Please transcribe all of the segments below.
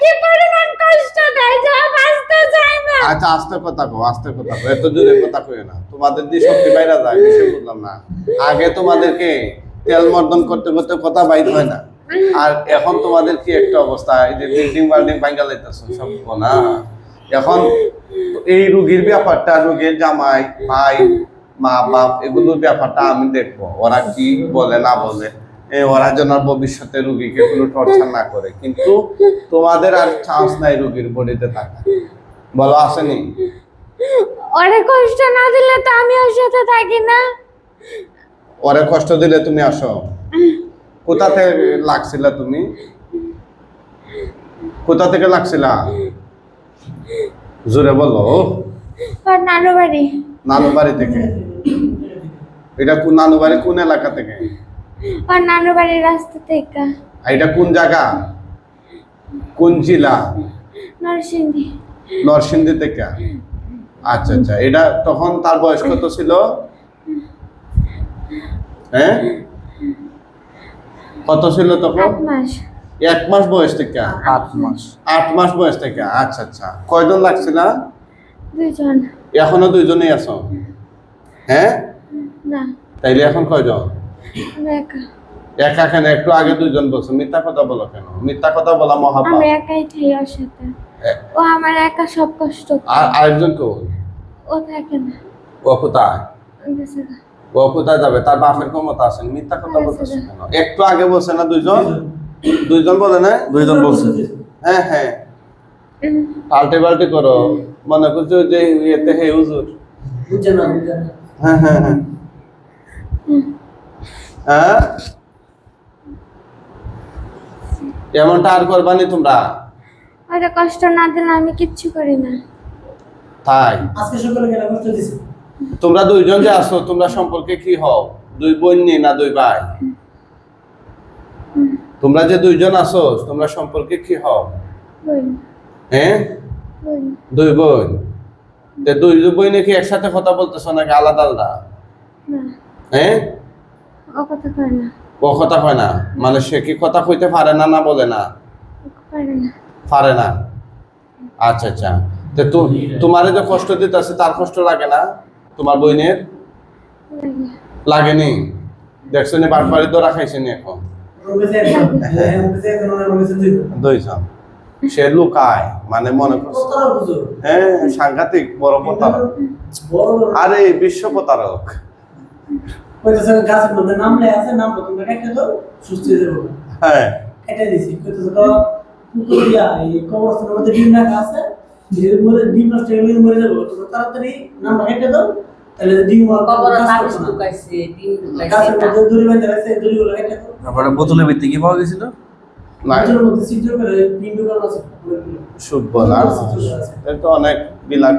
কি পরিমাণ কষ্ট দেয়? যে না। আচ্ছা আস্তে কথা কো আস্তে কথা কো এত জোরে কথা না। তোমাদের দিয়ে শক্তি বাইরা যায় বুঝলাম না। আগে তোমাদেরকে তেল মর্দন করতে করতে কথা বাইর হয় না। আর এখন তোমাদের কি একটা অবস্থা? এই যে বিল্ডিং সব না এখন এই রুগীর ব্যাপারটা, রুগীর জামাই, ভাই, মা, বাপ, এগুলোর ব্যাপারটা আমি দেখব। ওরা কি বলে, না বলে? ওরা যেন ভবিষ্যতে রুগীকে কোনো টর্চার না করে। কিন্তু তোমাদের আর চান্স নাই রুগীর বডিতে থাকা বলো আসেনি? ওরে কষ্ট না দিলে তো আমি ওর সাথে থাকি না। ওরে কষ্ট দিলে তুমি আসো। কোথা থেকে লাগছিলা তুমি? কোথা থেকে লাগছিলা? জোরে বলো। নানু বাড়ি নানু বাড়ি থেকে। এটা কোন নানু বাড়ি কোন এলাকা থেকে? ওর নানু বাড়ির রাস্তা থেকে। আর এটা কোন জায়গা? কোন জেলা? নরসিংদী। নরসিংদী থেকে? আচ্ছা আচ্ছা। এটা তখন তার বয়স কত ছিল? হ্যাঁ? কত ছিল তখন? আট মাস। এক মাস বয়স থেকে? আট মাস। আট মাস বয়স থেকে। আচ্ছা আচ্ছা। কয়জন লাগছিল? দুজন এখনও দুইজনেই আছো? হ্যাঁ? না। তাইলে এখন কয়জন? একা। কেন? একটু আগে দুইজন বলছো মিথ্যা কথা বলো কেন? মিথ্যা কথা বলা মহাপাপ। আমি একাই থাকি ওর সাথে। ও আমার একা সব কষ্ট আর আরেকজন কেউ ও? থাকে না। ও কোথায়? ও কোথায় যাবে? তার বাপের ক্ষমতা আছে। মিথ্যা কথা বলতেছে কেন? একটু আগে বলছে না দুইজন? দুইজন বলে না দুইজন বলছে। হ্যাঁ হ্যাঁ। পাল্টে পাল্টে করো। মনে করছ যে ইয়েতে হে হুজুর? হ্যাঁ হ্যাঁ হ্যাঁ। হ্যাঁ? এমনটা আর করবানি তোমরা? ওরে কষ্ট না দিলে আমি কিচ্ছু করি না। তাই? আজকে সকালে কেন কষ্ট দিছে। তোমরা দুইজন যে আছো তোমরা সম্পর্কে কি হও? দুই বোন নি না দুই ভাই? তোমরা যে দুইজন আছো তোমরা সম্পর্কে কি হও? হ্যাঁ দুই বোন। দুই বোনে কি একসাথে কথা বলতেছো নাকি আলাদা আলাদা? হ্যাঁ ও কথা করে না। ও কথা কয় না? মানে সে কি কথা কইতে পারে না না বলে না? পারে না। আচ্ছা আচ্ছা। তো তোমারে যে কষ্ট দিতেছে তার কষ্ট লাগে না? তোমার বইনের? লাগেনি? দেখছ নি বাটপাড়ি তো রাখাইছে নি এখন? দুইজন। সে লুকায় মানে মনে করছে। হ্যাঁ সাংঘাতিক বড় প্রতারক। আরে বিশ্ব প্রতারক কইতেছে গাছের মধ্যে নাম লে আছে নাম তোমরা কেটে দাও সুস্থ হয়ে যাব। হ্যাঁ। কেটে দিছি কইতেছে তো পুকুর দিয়া এই কবরস্থানের মধ্যে ডিম রাখা আছে ডিমের মধ্যে ডিম নষ্ট হয়ে গেলে মরে যাব। তোমরা তাড়াতাড়ি নামটা কেটে দাও তাহলে ডিম আর কবরে না। ঢুকাইছে, ডিম ঢুকাইছে, গাছের মধ্যে দড়ি বেঁধে এই দড়িগুলো কেটে দাও। তারপরে বোতলের ভিত্তি কি পাওয়া গেছিল? ডিম আছে অনেক বিলাক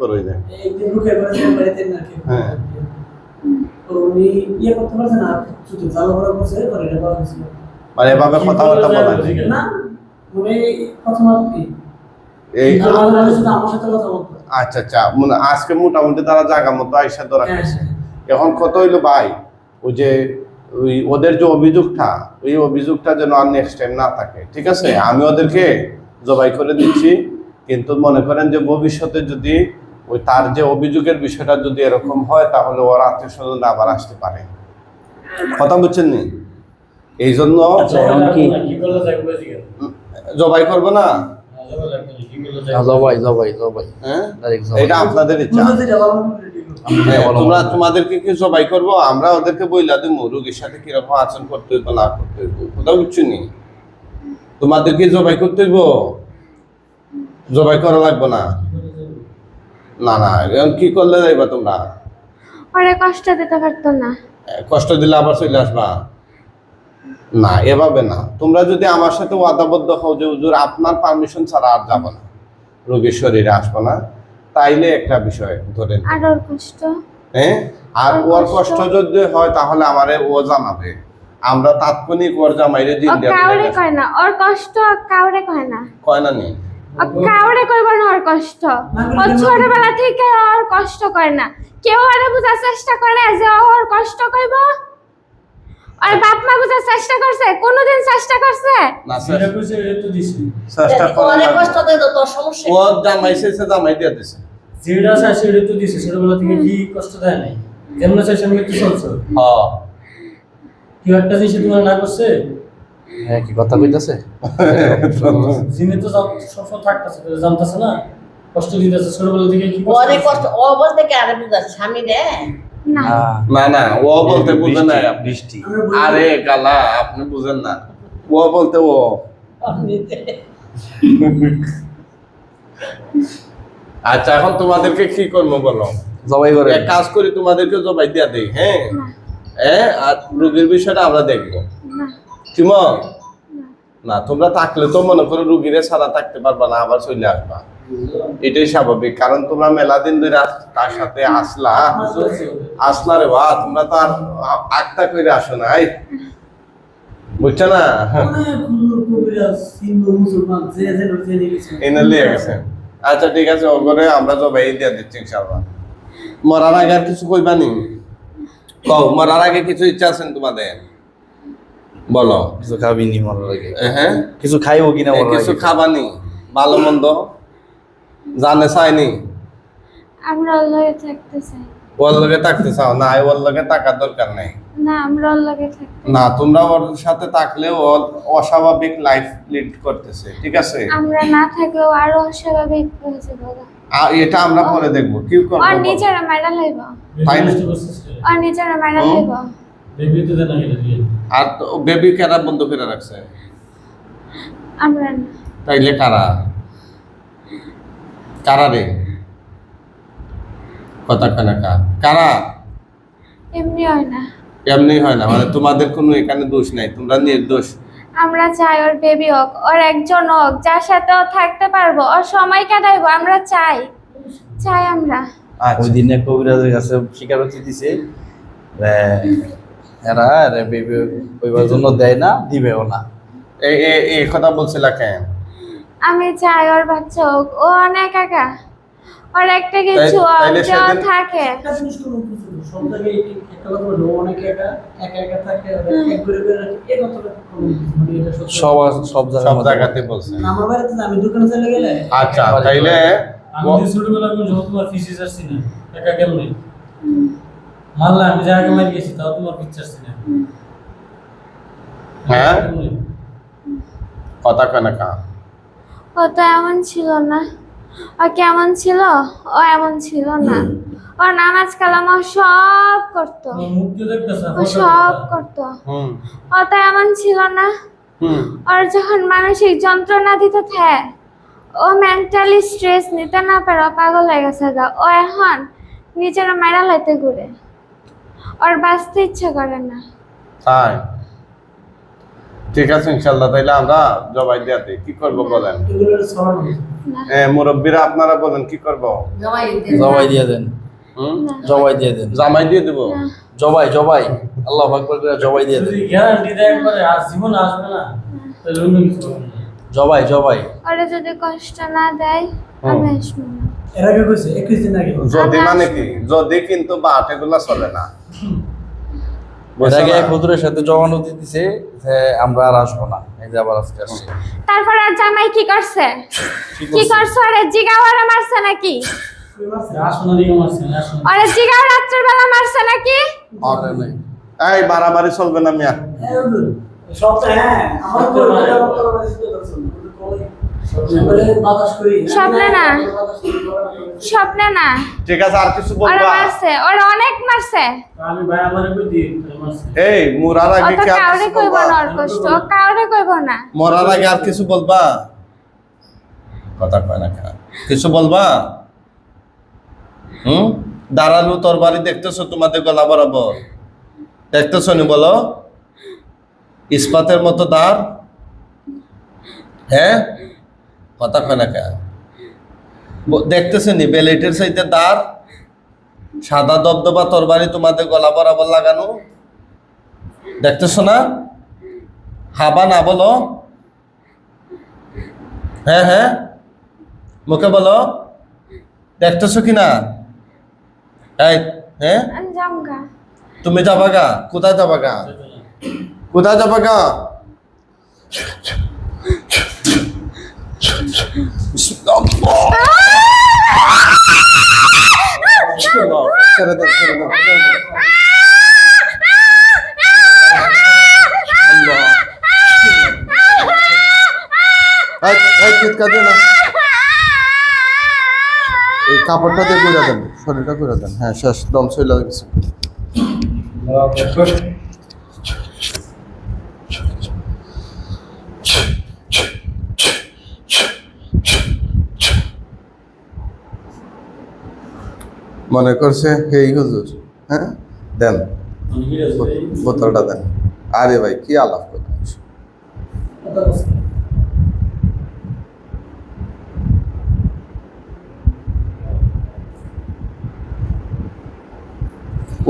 করে যায়। হ্যাঁ। তো উনি ইয়ে করতে পারছে না শুধু চালু করা করছে পরে এটা পাওয়া গেছিল মানে এভাবে কথাবার্তা বলা না। মানে প্রথম আর কি। এই আমার নামে শুধু আমার সাথে কথা বলতো। আচ্ছা আচ্ছা মানে আজকে মোটামুটি তারা জায়গা মতো আইসা ধরা হ্যাঁ, হ্যাঁ। এখন কত হইল ভাই? ওই যে ওই ওদের যে অভিযোগটা ওই অভিযোগটা যেন আর নেক্সট টাইম না থাকে ঠিক আছে? আমি ওদেরকে জবাই করে দিচ্ছি কিন্তু মনে করেন যে ভবিষ্যতে যদি ওই তার যে অভিযোগের বিষয়টা যদি এরকম হয় তাহলে ওর আত্মীয় স্বজন আবার আসতে পারে। কথা বুঝছেন নি? এই জন্য আচ্ছা? জবাই করব না? জবাই জবাই জবাই। হ্যাঁ? ডাইরেক্ট জবাই। এটা আপনাদের ইচ্ছা। হ্যাঁ, তোমরা তোমাদেরকে কি জবাই করব? আমরা ওদেরকে বইলা দিব রোগীর সাথে কীরকম আচরণ করতে হইব না করতে হইব কোথাও বুঝছ নি? তোমাদেরকে জবাই করতে হইব? জবাই করা লাগবে না? না না এখন কি করলে যাইবা তোমরা? ওরে কষ্ট দিতে পারতো না। কষ্ট দিলে আবার চলে আসবা? না এভাবে না। তোমরা যদি আমার সাথে ওয়াদাবদ্ধ হও যে হুজুর আপনার পারমিশন ছাড়া আর যাব না। রোগীর শরীরে আসব না। তাইলে একটা বিষয় ধরে আর ওর কষ্ট? হ্যাঁ? আর ওর কষ্ট- যদি হয় তাহলে আমারে ও জানাবে। আমরা তাৎক্ষণিক ওর জামাইরে দিন ও কাউরে কয় না ওর কষ্ট কাউরে কয় না। কয় না? কাউরে কইব না ওর কষ্ট। ও ছোটবেলা থেকে ওর কষ্ট করে না। কেউ আরে বোঝার চেষ্টা করে যে ওর কষ্ট কইব? আর বাপ মা বুঝার চেষ্টা করছে? কোনোদিন চেষ্টা করছে? না যেটা কইছে তো দিছি। চেষ্টা করে অনেক কষ্ট তো তোর সমস্যা ও জামাই শেষে জামাই দিয়ে দিছে। যেটা চাই সেটা তো দিছি ছোটবেলা থেকে কি কষ্ট দেয় নাই? যেমন চাই সেমন তো চলছো। হ্যাঁ কেউ একটা জিনিস তোমার না করছে? হ্যাঁ কি কথা কইতাছে? জিনে তো থাকতেছে জানতেছে না? কষ্ট দিতেছে ছোটবেলা থেকে কি কষ্ট অনেক কষ্ট ও বলতে কি আরে স্বামী রে? না। না। না ও বলতে বুঝেন না বৃষ্টি। আরে গালা আপনি বুঝেন না। ও বলতে ও। আচ্ছা এখন তোমাদেরকে কি করব বলো? জবাই করে। এক কাজ করি তোমাদেরকে জবাই দিয়া দেই হ্যাঁ? হ্যাঁ আর রুগীর বিষয়টা আমরা দেখব। না। কিম না, তোমরা থাকলে তো মনে করো রুগীরে ছাড়া থাকতে পারবা না, আবার চলে আসবা। এটাই স্বাভাবিক, কারণ তোমরা মেলা দিন ধরে তার সাথে আসলা। আসলা রে বা তোমরা তো আর আ- আটটা করে আসো নাই। বুঝছ না। এনে লিয়ে গেছে। আচ্ছা ঠিক আছে, ওগরে আমরা জবাই দিয়ে দিচ্ছি ইনশাআল্লাহ। মরার আগে আর কিছু কইবা নি? কও, মরার আগে কিছু ইচ্ছা আছেন তোমাদের? বলো। কিছু খাবি নি মরার আগে হ্যাঁ? কিছু খাইবো কিনা এ, কিছু খাবানি ভালো মন্দ? জানে চাইনি? আমরা ওর লগে থাকতে চাই। ওর লগে থাকতে চাও? না ওর লগে থাকার দরকার নেই। না আমরা ওর লগে থাকতে না তোমরা ওর সাথে থাকলে অস্বাভাবিক লাইফ লিড করতেছে ঠিক আছে? আমরা না থাকলেও আরও অস্বাভাবিক হয়েছে দাদা আর এটা আমরা পরে দেখব। কি করব? আর নিজেরা মারা লাইব? আর নিজেরা মারা হুম? লাইব। আর বেবি কারা বন্ধ করে রাখছে? আমরা তাইলে কারা? কারা রে? কথা কানা কা। কারা? এমনি হয় না। এমনি হয় না মানে তোমাদের কোনো এখানে দোষ নাই তোমরা নির্দোষ। আমরা চাই ওর বেবি হোক ওর একজন হোক যার সাথে থাকতে পারব ওর সময় কাটাইবো আমরা চাই। চাই আমরা। আচ্ছা। ওই দিনে কবিরাজের কাছে স্বীকারোক্তি দিছে এরা রে জন্য দেয় না দিবেও না। এই কথা বলছিলা কেন? আমি চাই ওর বাচ্চা হোক। ও অনেক একা। ওর একটা কিছু থাকে। সব জায়গাতে বলছে। আমার বাড়িতে আমি দোকানে চলে গেলে? আচ্ছা তাইলে আমি ছোটবেলা আমি যখন ফিসিস আসছি না একা কেমনে মারলা আমি যা আগে মারি গেছি তাও তোমার আসছি না হ্যাঁ? কথা কেনা। কা ও তো এমন ছিল না। ও কেমন ছিল? ও এমন ছিল না। ও নামাজ কালামা সব করতো। ও সব করতো। ও তো এমন ছিল না। হুম। ওর যখন মানসিক যন্ত্রণা দিতে থাকে ও মেন্টালি স্ট্রেস নিতে না পারে পাগল হয়ে গেছে গা। ও এখন নিজের মেরা লাইতে ঘুরে। ওর বাঁচতে ইচ্ছে করে না। তাই? ঠিক আছে ইনশাল্লাহ তাইলে আমরা জবাই দিয়া দিই। কি করব বলেন? মুরব্বীরা আপনারা বলেন কি করব? জবাই দিয়ে দেন। জবাই দিয়ে দেন। জামাই দিয়ে দেবো? জবাই জবাই। আল্লাহ আকবার করে জবাই দিয়ে দেন। যদি গ্যারান্টি দেয় একবারে আর জীবন আসবে না জবাই জবাই। ওরা যদি কষ্ট না দেয় আমি আসব না। এর আগে কইছে একুশ দিন আগে। যদি মানে কি? যদি কিন্তু বাট এগুলা চলে না এর বুঝছ আগে না? এক হুজুরের সাথে জবানতি দিছে যে আমরা আর আসব না এই যে আবার আজকে আসছি। তারপর আর জামাই কি করছে? কি করছে? জিগাওয়ারা মারছে নাকি? দিকে মারছে জিগাও রাত্রের বেলা নাকি? আরে নাই এই বাড়াবাড়ি চলবে না মিয়া। সব হ্যাঁ আমার স্বপ্নে না। বাতাস করি, বাতাস করি। স্বপ্নে না। ঠিক আছে আর কিছু বলবা? মারছে ওরা অনেক মারছে। আমি ভাই আমার কই দিই তাহলে মারছে। এই মুরার আগে কি কাউরে কইব না ওর কষ্ট কাউরে কইব না। মরার আগে আর কিছু বলবা? কথা কয় না কিছু বলবা? হুম? দাঁড়ালু তরবারি দেখতেছো তোমাদের গলা বরাবর? দেখতেছো নি বলো? ইস্পাতের মতো দাঁড়? হ্যাঁ? কথা কয় না কেন ব- দেখতেছো নি বেলেটের সাইতে দাঁড় সাদা দবদবা তরবারি তোমাদের গলা বরাবর লাগানো। দেখতেছো না? হাবা না বলো। হ্যাঁ হ্যাঁ। মুখে বলো। দেখতেছো কি না? হ্যাঁ? তুমি যাবা গা কোথায় যাবা গা কোথায় যাবা গা ছেড়ে দাও ছেড়ে দাও এই, কাপড়টা দিয়ে করে দেন শরীরটা করে দেন। হ্যাঁ শেষ দম চলে গেছে। মনে করছে এই হুজুর হ্যাঁ দেন? বোতলটা দেন। আরে ভাই কি আলাপ কথা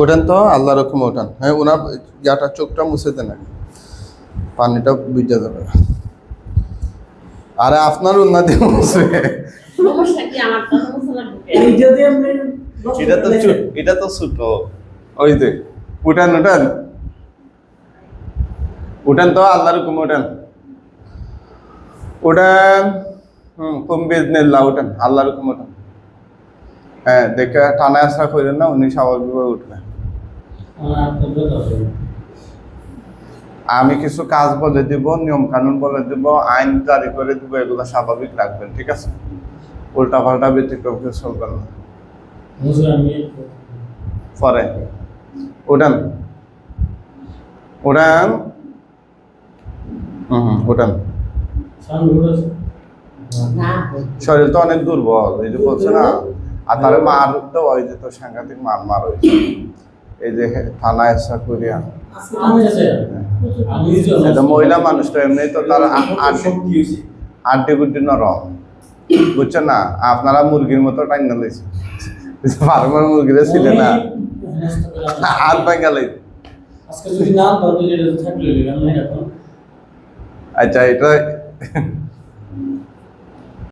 ওঠান তো আল্লাহ রকম ওঠান। হ্যাঁ ওনার ইয়াটা চোখটা মুছে দেন আগে। পানিটা বুঝে যাবে। আরে আপনার উন্নতি মুছে এটা তো এটা তো ছোট ওই যে, উঠান উঠান। উঠান তো আল্লাহর হুকুম, উঠান। উঠান উঠান, আল্লাহর হুকুম, উঠান। হ্যাঁ দেখে টানা আসা করেন না, উনি স্বাভাবিকভাবে উঠবে আমার আপনার কথা আছে। আমি কিছু কাজ বলে দিব নিয়ম কানুন বলে দিব, আইন জারি করে দিব, এগুলো স্বাভাবিক রাখবেন, ঠিক আছে? উল্টা পাল্টা ব্যতিক্রম চলবেন না। পরে। উঠান। হুম হুম, উঠান। সাউন্ডগুলো আছে? না। শরীর তো অনেক দুর্বল এই যে বলছে না? আর তার মার তো ওই যে তো সাংঘাতিক মার মার হয়েছে। এই যে থানায় এসা করিয়া। মহিলা মানুষ তো এমনি তো তার আড্ডি গুড্ডি নরম। বুঝছেন না? আপনারা মুরগির মতো টাইনা লইছে ফার্মার মুরগিরা ছিল না আর বাঙ্গালি আজকে যদি না ধরতে যেটা থাকলে আমি এখন আচ্ছা এটা